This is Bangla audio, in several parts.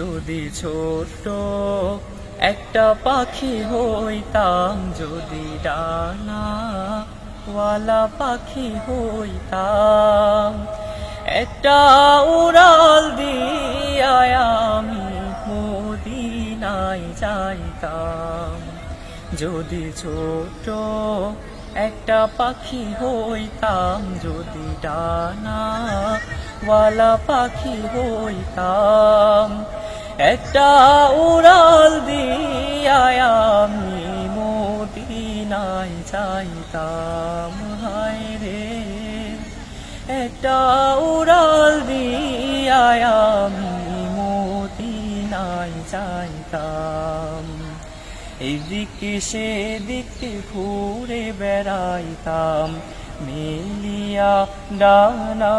যদি ছোট্ট একটা পাখি হইতাম, যদি ডানা ওয়ালা পাখি হইতাম, একটা উড়াল দিয়ায় আমি মদিনায় যাইতাম। যদি ছোট একটা পাখি হইতাম, যদি ডানা ওয়ালা পাখি হইতাম একটা উড়াল দিয়ায় আমি মদিনায় যাইতাম হায় রে। একটা উড়াল দিয়ায় আমি মদিনায় যাইতাম এদিকে সেদিকে ঘুরে বেড়াইতাম, মিলিয়া ডানা।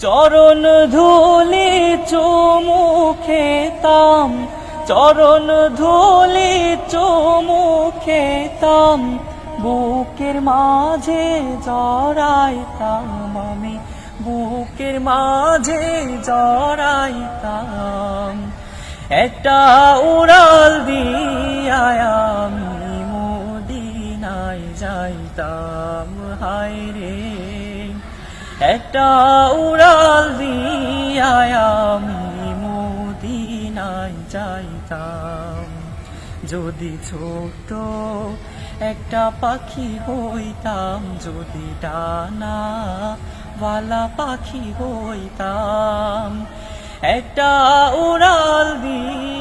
চরণ ধুলি চুমু খেতাম চরণ ধুলি চুমু খেতাম বুকের মাঝে জড়াইতাম আমি, বুকের মাঝে জড়াইতাম। একটা উড়াল দিয়ায় আমি মদিনায় যাইতাম হায় রে একটা উড়াল দিয়ায় আমি মদিনায় যাইতাম। যদি ছোট একটা পাখি হইতাম, যদি ডানা ওয়ালা পাখি হইতাম, একটা উড়াল দিয়ায়